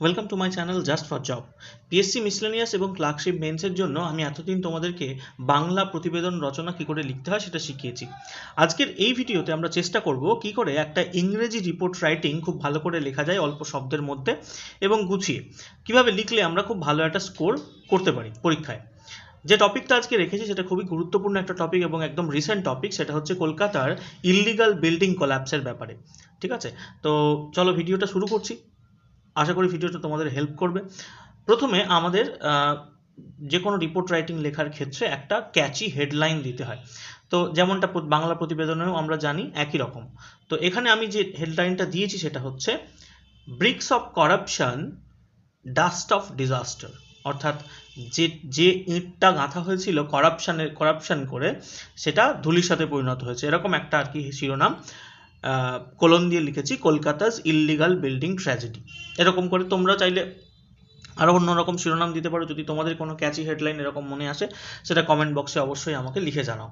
Welcome to my channel just for job PSC miscellaneous এবং clerkship মেন্সের জন্য আমি এতদিন তোমাদেরকে বাংলা প্রতিবেদন রচনা কী করে লিখতে হয় সেটা শিখিয়েছি। আজকের এই ভিডিওতে আমরা চেষ্টা করব কি করে একটা ইংরেজি রিপোর্ট রাইটিং খুব ভালো করে লেখা যায় অল্প শব্দের মধ্যে এবং গুছিয়ে। কীভাবে লিখলে আমরা খুব ভালো একটা স্কোর করতে পারি পরীক্ষায়। যে টপিকটা আজকে রেখেছি সেটা খুবই গুরুত্বপূর্ণ একটা টপিক এবং একদম রিসেন্ট টপিক সেটা হচ্ছে কলকাতার ইললিগাল বিল্ডিং কোল্যাপসের ব্যাপারে। ঠিক আছে? তো চলো ভিডিওটা শুরু করছি। আশা করি ভিডিওটা তোমাদের হেল্প করবে। প্রথমে আমাদের যে কোনো রিপোর্ট রাইটিং লেখার ক্ষেত্রে একটা ক্যাচি হেডলাইন দিতে হয়। তো যেমনটা বাংলা প্রতিবেদনেও আমরা জানি একই রকম। তো এখানে আমি যে হেডলাইনটা দিয়েছি সেটা হচ্ছে bricks of corruption dust of disaster অর্থাৎ যে যে ইঁটটা গাঁথা হয়েছিল করাপশানের করাপশন করে, সেটা ধুলির সাথে পরিণত হয়েছে। এরকম একটা আর কি শিরোনাম। কোলন দিয়ে লিখেছি, কলকাতাস ইললিগাল বিল্ডিং ট্র্যাজেডি এরকম করে তোমরা চাইলে আরও অন্যরকম শিরোনাম দিতে পারো। যদি তোমাদের কোনো ক্যাচি হেডলাইন এরকম মনে আসে, সেটা কমেন্ট বক্সে অবশ্যই আমাকে লিখে জানাও।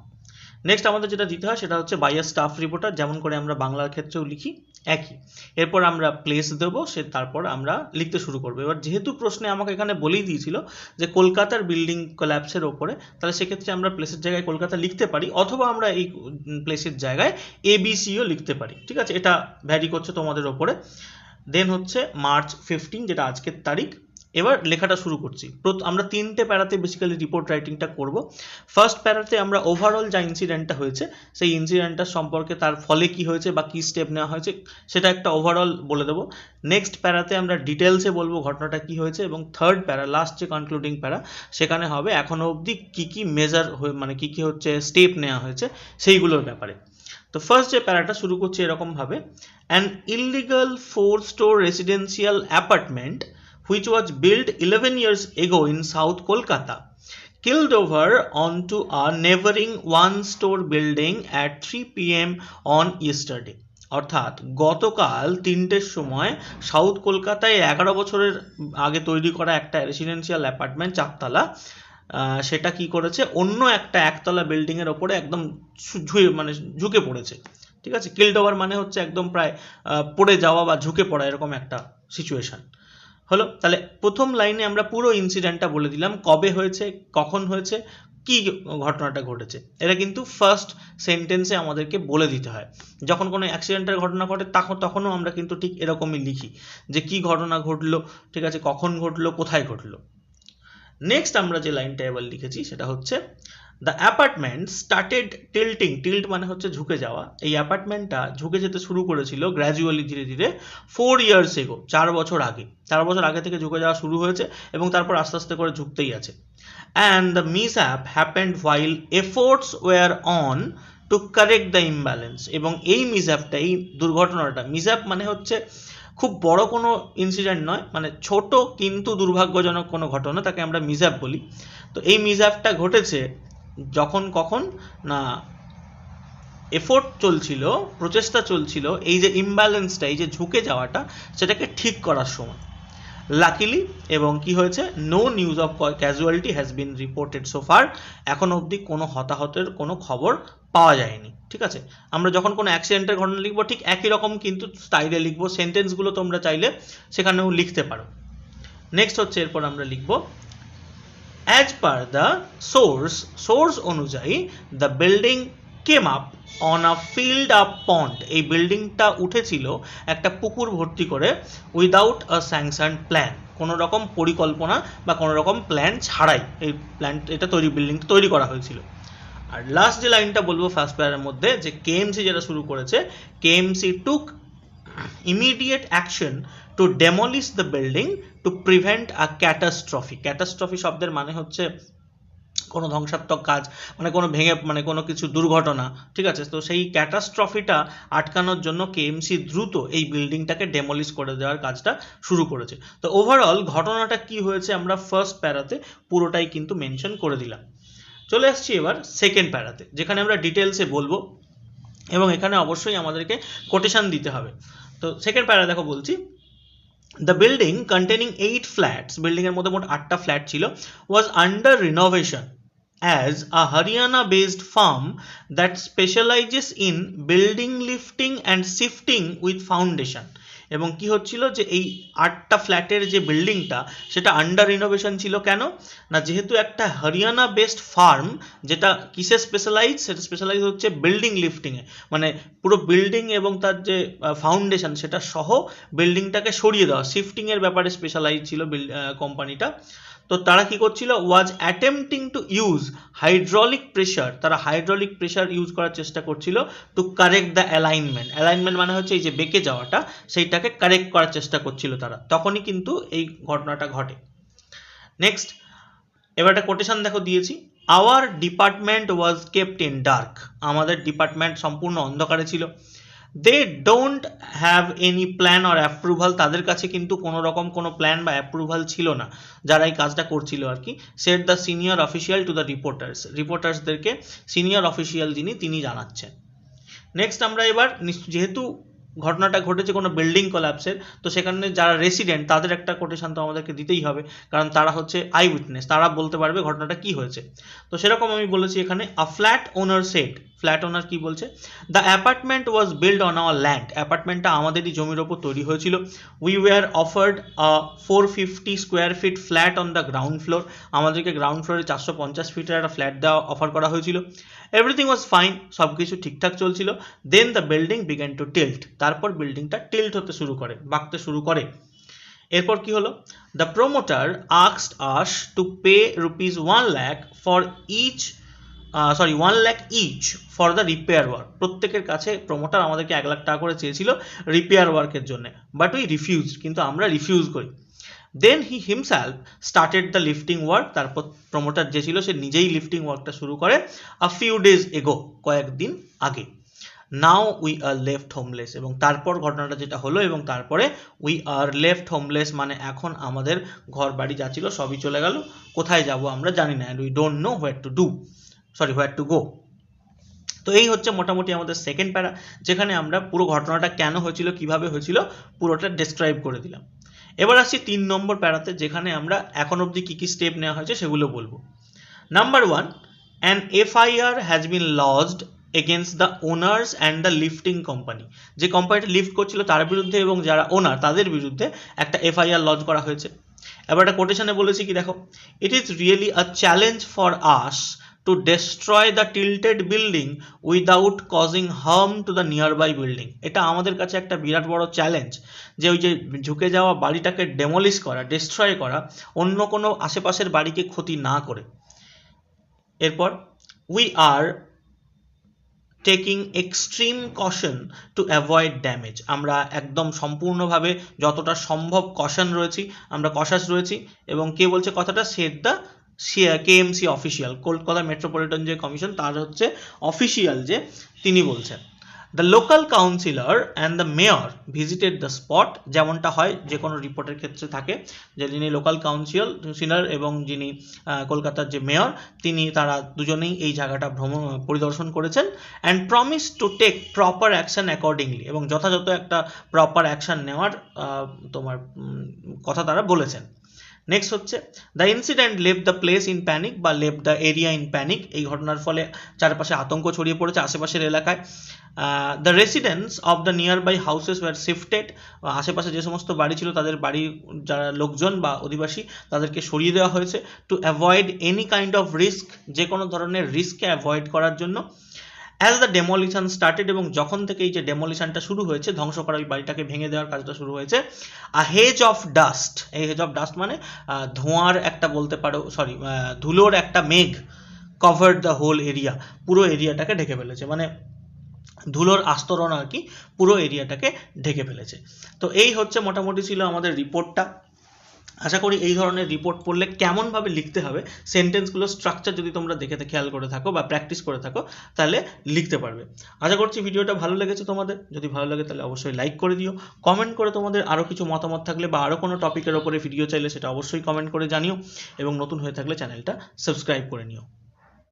নেক্সট আমাদের যেটা দিতে হয় সেটা হচ্ছে বাইয়ার স্টাফ রিপোর্টার যেমন করে আমরা বাংলার ক্ষেত্রেও লিখি, একই। এরপর আমরা প্লেস দেবো, সে তারপর আমরা লিখতে শুরু করব। এবার যেহেতু প্রশ্নে আমাকে এখানে বলেই দিয়েছিল যে কলকাতার বিল্ডিং কোল্যাপসের ওপরে, তাহলে সেক্ষেত্রে আমরা প্লেসের জায়গায় কলকাতা লিখতে পারি, অথবা আমরা এই প্লেসের জায়গায় এবিসিও লিখতে পারি। ঠিক আছে? এটা ভ্যারি করছে তোমাদের ওপরে। দেন হচ্ছে মার্চ ফিফটিন যেটা আজকের তারিখ এবার লেখাটা শুরু করছি। আমরা তিনটে প্যারাতে বেসিক্যালি রিপোর্ট রাইটিংটা করব। ফার্স্ট প্যারাতে আমরা ওভারঅল যা ইনসিডেন্টটা হয়েছে, সেই ইনসিডেন্টটার সম্পর্কে তার ফলে কি হয়েছে বা কী স্টেপ নেওয়া হয়েছে, সেটা একটা ওভারঅল বলে দেবো। নেক্সট প্যারাতে আমরা ডিটেলসে বলব ঘটনাটা কি হয়েছে এবং থার্ড প্যারা লাস্ট যে কনক্লুডিং প্যারা, সেখানে হবে এখনও অবধি কী কী মেজার হয়ে মানে কী কী হচ্ছে স্টেপ নেওয়া হয়েছে, সেইগুলোর ব্যাপারে। তো ফার্স্ট যে প্যারাটা শুরু করছি এরকমভাবে an illegal four storey residential apartment which was built 11 years ago in South Kolkata, killed over onto a neighboring one store building at 3 pm on yesterday. অর্থাৎ গতকাল তিনটের সময় সাউথ কলকাতায় এগারো বছরের আগে তৈরি করা একটা রেসিডেন্সিয়াল অ্যাপার্টমেন্ট চারতলা সেটা কি করেছে? অন্য একটা একতলা বিল্ডিং এর ওপরে একদম ঝুয়ে মানে ঝুঁকে পড়েছে। ঠিক আছে? কিল্ড ওভার মানে হচ্ছে একদম প্রায় পড়ে যাওয়া বা ঝুঁকে পড়া এরকম একটা সিচুয়েশন হলো, তাহলে প্রথম লাইনে আমরা পুরো ইনসিডেন্টটা বলে দিলাম, কবে হয়েছে, কখন হয়েছে, কি ঘটনাটা ঘটেছে। এটা কিন্তু ফার্স্ট সেন্টেন্সে আমাদেরকে বলে দিতে হয়। যখন কোনো অ্যাক্সিডেন্টের ঘটনা ঘটে তখন তখনও আমরা কিন্তু ঠিক এরকমই লিখি যে কি ঘটনা ঘটলো, ঠিক আছে, কখন ঘটলো, কোথায় ঘটলো। নেক্সট আমরা যে লাইনটা এবার লিখেছি, সেটা হচ্ছে the apartment started tilting tilt মানে হচ্ছে ঝুঁকে যাওয়া। এই অ্যাপার্টমেন্টটা ঝুঁকে যেতে শুরু করেছিল গ্র্যাজুয়ালি ধীরে ধীরে ফোর ইয়ার্স এগো চার বছর আগে। চার বছর আগে থেকে ঝুঁকে যাওয়া শুরু হয়েছে এবং তারপর আস্তে আস্তে করে ঝুঁকতেই আছে। And the mishap happened while efforts were on to correct the imbalance এবং এই মিসঅ্যাপটা এই দুর্ঘটনাটা মিসঅ্যাপ মানে হচ্ছে খুব বড় কোনো ইনসিডেন্ট নয় মানে ছোট কিন্তু দুর্ভাগ্যজনক কোনো ঘটনা, তাকে আমরা মিসঅ্যাপ বলি। তো এই মিসঅ্যাপটা ঘটেছে যখন কখন? না এফোর্ট চলছিল, প্রচেষ্টা চলছিল, এই যে ইমব্যালেন্সটা এই যে ঝুঁকে যাওয়াটা, সেটাকে ঠিক করার সময়। লাকিলি এবং কি হয়েছে? No news of casualty has been reported so far এখন অবধি কোনো হতাহতের কোনো খবর পাওয়া যায়নি, ঠিক আছে? আমরা যখন কোনো অ্যাক্সিডেন্টের ঘটনা লিখব, ঠিক একই রকম কিন্তু স্টাইলে লিখব। সেন্টেন্সগুলো তোমরা চাইলে সেখানেও লিখতে পারো। নেক্সট হচ্ছে, এরপর আমরা লিখব as per the source source অনুযায়ী the building came up on a filled up pond এই বিল্ডিংটা উঠেছিল একটা পুকুর ভর্তি করে উইদাউট আ স্যাংশন প্ল্যান কোনো রকম পরিকল্পনা বা কোনো রকম প্ল্যান ছাড়াই এই প্ল্যান এটা তৈরি বিল্ডিংটা তৈরি করা হয়েছিল। আর লাস্ট যে লাইনটা বলব ফার্স্ট প্যারার মধ্যে, যে কেএমসি যেটা শুরু করেছে KMC took immediate action to demolish the building to prevent a catastrophe catastrophe শব্দের মানে হচ্ছে কোনো ধ্বংসাত্মক কাজ মানে কোনো ভেঙে মানে কোনো কিছু দুর্ঘটনা, ঠিক আছে? তো সেই ক্যাটাস্ট্রফিটা আটকানোর জন্য কেএমসি দ্রুত এই বিল্ডিংটাকে ডেমলিশ করে দেওয়ার কাজটা শুরু করেছে। তো ওভারঅল ঘটনাটা কি হয়েছে আমরা ফার্স্ট প্যারাতে পুরোটাই কিন্তু মেনশন করে দিলাম। চলে আসছি এবার সেকেন্ড প্যারাতে, যেখানে আমরা ডিটেলসে বলব এবং এখানে অবশ্যই আমাদেরকে কোটেশন দিতে হবে। তো সেকেন্ড প্যারা দেখো বলছি the building containing eight flats বিল্ডিংয়ের মধ্যে মোট আটটা ফ্ল্যাট ছিল was under renovation as a Haryana based firm that specializes in building lifting and shifting with foundation এবং কি হচ্ছিল যে এই আটটা ফ্ল্যাটের যে বিল্ডিংটা, সেটা আন্ডার রিনোভেশন ছিল কেন? না, যেহেতু একটা হরিয়ানা বেসড ফার্ম যেটা কিসে স্পেশালাইজ সেটা স্পেশালাইজ হচ্ছে বিল্ডিং লিফটিংয়ে মানে পুরো বিল্ডিং এবং তার যে ফাউন্ডেশন সেটা সহ বিল্ডিংটাকে সরিয়ে দেওয়া। শিফটিংয়ের ব্যাপারে স্পেশালাইজ ছিল কোম্পানিটা তো তারা কি করছিল? Was attempting to use hydraulic pressure তারা হাইড্রোলিক প্রেশার ইউজ করার চেষ্টা করছিল to correct the alignment alignment মানে হচ্ছে এই যে বেঁকে যাওয়াটা, সেইটাকে কারেক্ট করার চেষ্টা করছিল তারা। তখনই কিন্তু এই ঘটনাটা ঘটে। নেক্সট এবার একটা কোটেশন দেখো দিয়েছি। Our department was kept in dark আমাদের ডিপার্টমেন্ট সম্পূর্ণ অন্ধকারে ছিল। They don't have any plan or approval তাদের কাছে কিন্তু কোনো রকম কোনো প্ল্যান বা অ্যাপ্রুভাল ছিল না। যারা এই কাজটা করছিল আর কি। Said the senior official to the reporters রিপোর্টার্সদেরকে senior official যিনি, তিনি জানাচ্ছেন। নেক্সট আমরা এবার যেহেতু ঘটনাটা ঘটেছে কোনো বিল্ডিং কোলাপসের তো সেখানে যারা রেসিডেন্ট তাদের একটা কোটেশন তো আমাদেরকে দিতেই হবে। কারণ তারা হচ্ছে আই উইটনেস তারা বলতে পারবে ঘটনাটা কি হয়েছে। তো সেরকম আমি বলেছি এখানে a flat owner said flat owner কি বলছে? The apartment was build on our land অ্যাপার্টমেন্টটা আমাদেরই জমির ওপর তৈরি হয়েছিল। We were offered four fifty square feet flat on the ground floor আমাদেরকে গ্রাউন্ড ফ্লোরে চারশো পঞ্চাশ ফিটের একটা ফ্ল্যাট দেওয়া অফার করা হয়েছিল। এভরিথিং ওয়াজ ফাইন সব কিছু ঠিকঠাক চলছিল। Then the building began to tilt তারপর বিল্ডিংটা টিল্ট হতে শুরু করে, বাঁকতে শুরু করে। এরপর কি হলো? The promoter আক্সড us to pay rupees one lakh for each sorry one lakh each for the repair work প্রত্যেকের কাছে প্রোমোটার আমাদেরকে এক লাখ টাকা করে চেয়েছিল রিপেয়ার ওয়ার্কের জন্য বাট উই রিফিউজ কিন্তু আমরা রিফিউজ করি। Then he himself started the lifting work তারপর প্রমোটার যে ছিল সে নিজেই লিফটিং ওয়ার্কটা শুরু করে আ ফিউ ডেজ এগো কয়েকদিন আগে। Now we are left homeless এবং তারপর ঘটনাটা যেটা হলো, এবং তারপরে উই আর লেফট হোমলেস মানে এখন আমাদের ঘর বাড়ি যা ছিল সবই চলে গেল, কোথায় যাব আমরা জানি না and we don't know where to do sorry where to go তো এই হচ্ছে মোটামুটি আমাদের সেকেন্ড প্যারা যেখানে আমরা পুরো ঘটনাটা কেন হয়েছিল, কীভাবে হয়েছিল, পুরোটা ডেসক্রাইব করে দিলাম। এবার আসছি তিন নম্বর প্যারাতে যেখানে আমরা এখন অবধি কী কী স্টেপ নেওয়া হয়েছে সেগুলো বলব। Number one an FIR has been lodged against the owners and the lifting company যে কোম্পানিটা লিফট করছিল তার বিরুদ্ধে এবং যারা ওনার তাদের বিরুদ্ধে একটা এফআইআর লজ করা হয়েছে। এবার একটা কোটেশনে বলেছি কি, দেখো it is really a challenge for us destroy the tilted building without causing harm to the nearby building এটা আমাদের কাছে একটা বিরাট বড় চ্যালেঞ্জ যে ওই যে ঝুঁকে যাওয়া বাড়িটাকে ডেমলিশ করা ডেস্ট্রয় করা, অন্য কোনো আশেপাশের বাড়িকে ক্ষতি না করে। এরপর we are taking extreme caution to avoid damage আমরা একদম সম্পূর্ণভাবে যতটা সম্ভব কশন রয়েছি, আমরা কশাস রয়েছি এবং কে বলছে কথাটা? Said the KMC official Kolkata metropolitan যে কমিশন তার হচ্ছে অফিসিয়াল যে তিনি বলছেন। The local councillor and the mayor visited the spot যেমনটা হয় যে কোনো রিপোর্টের ক্ষেত্রে থাকে, যে যিনি লোকাল কাউন্সিল কাউন্সিলর এবং যিনি কলকাতার যে মেয়র তিনি তারা দুজনেই এই জায়গাটা ভ্রমণ, পরিদর্শন করেছেন and promise to take proper action accordingly এবং যথাযথ একটা প্রপার অ্যাকশন নেওয়ার তোমার কথা তারা বলেছেন। নেক্সট হচ্ছে the incident leave the place in panic বা leave the area in panic এই ঘটনার ফলে চারপাশে আতঙ্ক ছড়িয়ে পড়েছে আশেপাশের এলাকায়। The residents of the nearby houses were shifted আশেপাশে যে সমস্ত বাড়ি ছিল তাদের বাড়ির যারা লোকজন বা অধিবাসী, তাদেরকে সরিয়ে দেওয়া হয়েছে to avoid any kind of risk যে কোনো ধরনের রিস্ককে অ্যাভয়েড করার জন্য। অ্যাজ দ্য ডেমলিশন স্টার্টেড এবং যখন থেকে এই যে ডেমলিশনটা শুরু হয়েছে, ধ্বংস করা ওই বাড়িটাকে ভেঙে দেওয়ার কাজটা শুরু হয়েছে। আ হেজ অফ ডাস্ট এই হেজ অফ ডাস্ট মানে ধোঁয়ার একটা বলতে পারো সরি ধুলোর একটা মেঘ কভার্ড দ্য হোল এরিয়া পুরো এরিয়াটাকে ঢেকে ফেলেছে। মানে ধুলোর আস্তরণ আর কি, পুরো এরিয়াটাকে ঢেকে ফেলেছে। তো এই হচ্ছে মোটামুটি ছিল আমাদের রিপোর্টটা আশা করি এই ধরনের রিপোর্ট পড়লে কেমনভাবে লিখতে হবে সেন্টেন্সগুলো স্ট্রাকচার যদি তোমরা দেখে খেয়াল করে থাকো বা প্র্যাকটিস করে থাকো, তাহলে লিখতে পারবে। আশা করছি ভিডিওটা ভালো লেগেছে তোমাদের। যদি ভালো লাগে তাহলে অবশ্যই লাইক করে দিও। কমেন্ট করে তোমাদের আরও কিছু মতামত থাকলে বা আরও কোনো টপিকের ওপরে ভিডিও চাইলে সেটা অবশ্যই কমেন্ট করে জানিও। এবং নতুন হয়ে থাকলে চ্যানেলটা সাবস্ক্রাইব করে নিও।